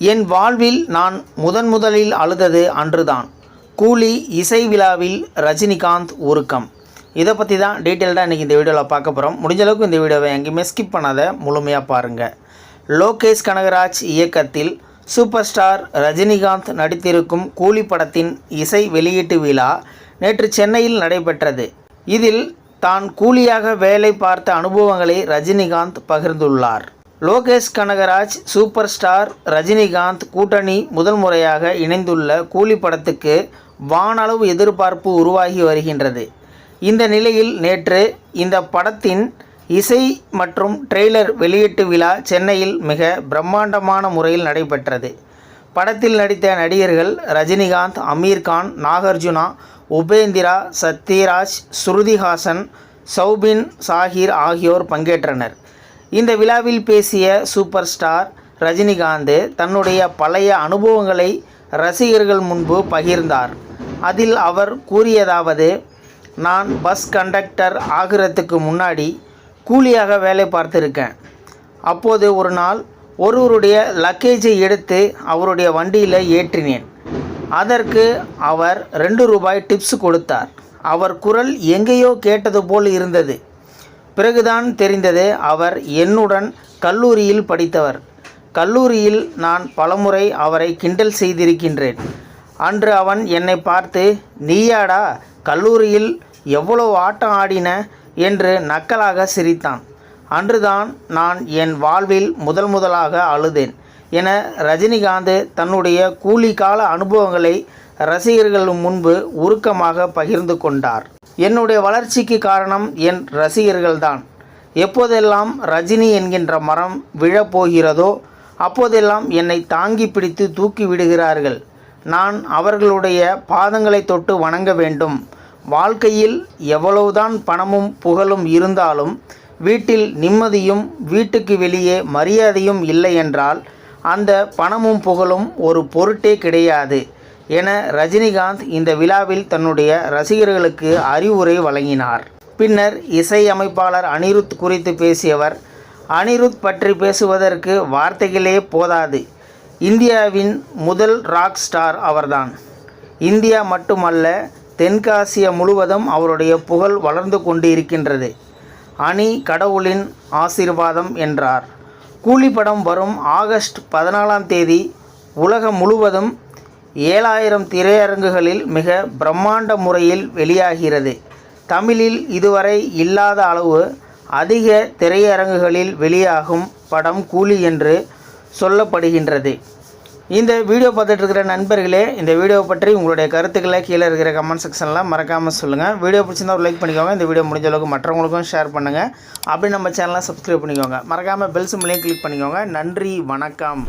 என் வாழ்வில் நான் முதன் முதலில் அழுதது அன்றுதான். கூலி இசை விழாவில் ரஜினிகாந்த் உருக்கம். இதை பற்றி தான் டீட்டெயில்டாக இன்றைக்கி இந்த வீடியோவில் பார்க்க போகிறோம் முடிஞ்ச அளவுக்கு இந்த வீடியோவை எங்கேயுமே ஸ்கிப் பண்ணாத முழுமையாக பாருங்கள் லோகேஷ் கனகராஜ் இயக்கத்தில் சூப்பர் ஸ்டார் ரஜினிகாந்த் நடித்திருக்கும் கூலி படத்தின் இசை வெளியீட்டு விழா நேற்று சென்னையில் நடைபெற்றது. இதில் தான் கூலியாக வேலை பார்த்த அனுபவங்களை ரஜினிகாந்த் பகிர்ந்துள்ளார். லோகேஷ் கனகராஜ் சூப்பர் ஸ்டார் ரஜினிகாந்த் கூட்டணி முதல் முறையாக இணைந்துள்ள கூலி படத்துக்கு வானளவு எதிர்பார்ப்பு உருவாகி வருகின்றது. இந்த நிலையில் நேற்று இந்த படத்தின் இசை மற்றும் ட்ரெய்லர் வெளியீட்டு விழா சென்னையில் மிக பிரம்மாண்டமான முறையில் நடைபெற்றது. படத்தில் நடித்த நடிகர்கள் ரஜினிகாந்த் அமீர்கான் நாகார்ஜுனா உபேந்திரா சத்யராஜ் ஸ்ருதிஹாசன் சௌபின் சாஹிர் ஆகியோர் பங்கேற்றனர். இந்த விழாவில் பேசிய சூப்பர் ஸ்டார் ரஜினிகாந்த் தன்னுடைய பழைய அனுபவங்களை ரசிகர்கள் முன்பு பகிர்ந்தார். அதில் அவர் கூறியதாவது நான் பஸ் கண்டக்டர் ஆகிறதுக்கு முன்னாடி கூலியாக வேலை பார்த்துருக்கேன். அப்போது ஒரு நாள் ஒருவருடைய லக்கேஜை எடுத்து அவருடைய வண்டியில் ஏற்றினேன். அதற்கு அவர் ரெண்டு ரூபாய் டிப்ஸ் கொடுத்தார். அவர் குரல் எங்கேயோ கேட்டது போல் இருந்தது. பிறகுதான் தெரிந்தது அவர் என்னுடன் கல்லூரியில் படித்தவர். கல்லூரியில் நான் பலமுறை அவரை கிண்டல் செய்திருக்கின்றேன். அன்று அவன் என்னை பார்த்து நீயாடா கல்லூரியில் எவ்வளோ ஆட்டம் ஆடின? என்று நக்கலாக சிரித்தான். அன்றுதான் நான் என் வாழ்வில் முதல் முதலாக அழுதேன் என ரஜினிகாந்த் தன்னுடைய கூலி கால அனுபவங்களை ரசிகர்கள் முன்பு உருக்கமாக பகிர்ந்து கொண்டார். என்னுடைய வளர்ச்சிக்கு காரணம் என் ரசிகர்கள்தான். எப்போதெல்லாம் ரஜினி என்கின்ற மரம் விழப்போகிறதோ அப்போதெல்லாம் என்னை தாங்கி பிடித்து தூக்கி விடுகிறார்கள். நான் அவர்களுடைய பாதங்களை தொட்டு வணங்க வேண்டும். வாழ்க்கையில் எவ்வளவுதான் பணமும் புகழும் இருந்தாலும் வீட்டில் நிம்மதியும் வீட்டுக்கு வெளியே மரியாதையும் இல்லை என்றால் அந்த பணமும் புகழும் ஒரு பொருட்டே கிடையாது. என ரஜினிகாந்த் இந்த விழாவில் தன்னுடைய ரசிகர்களுக்கு அறிவுரை வழங்கினார். பின்னர் இசையமைப்பாளர் அனிருத் குறித்து பேசியவர் அனிருத் பற்றி பேசுவதற்கு வார்த்தைகளே போதாது. இந்தியாவின் முதல் ராக் ஸ்டார் அவர்தான். இந்தியா மட்டுமல்ல தென்காசிய முழுவதும் அவருடைய புகழ் வளர்ந்து கொண்டிருக்கின்றது. அணி கடவுளின் ஆசீர்வாதம் என்றார். கூலி படம் வரும் ஆகஸ்ட் பதினாலாம் தேதி உலகம் முழுவதும் ஏழாயிரம் திரையரங்குகளில் மிக பிரம்மாண்ட முறையில் வெளியாகிறது. தமிழில் இதுவரை இல்லாத அளவு அதிக திரையரங்குகளில் வெளியாகும் படம் கூலி என்று சொல்லப்படுகின்றது. இந்த வீடியோ பார்த்துட்டு இருக்கிற நண்பர்களே இந்த வீடியோ பற்றி உங்களுடைய கருத்துக்களை கீழே இருக்கிற கமெண்ட் செக்ஷனில் மறக்காமல் சொல்லுங்கள் வீடியோ பிடிச்சிருந்தா ஒரு லைக் பண்ணிக்கோங்க. இந்த வீடியோ முடிஞ்ச அளவுக்கு மற்றவங்களுக்கும் ஷேர் பண்ணுங்கள் அப்படி நம்ம சேனலை சப்ஸ்கிரைப் பண்ணிக்கோங்க. மறக்காமல் பெல் சிம்லையும் கிளிக் பண்ணிக்கோங்க. நன்றி வணக்கம்.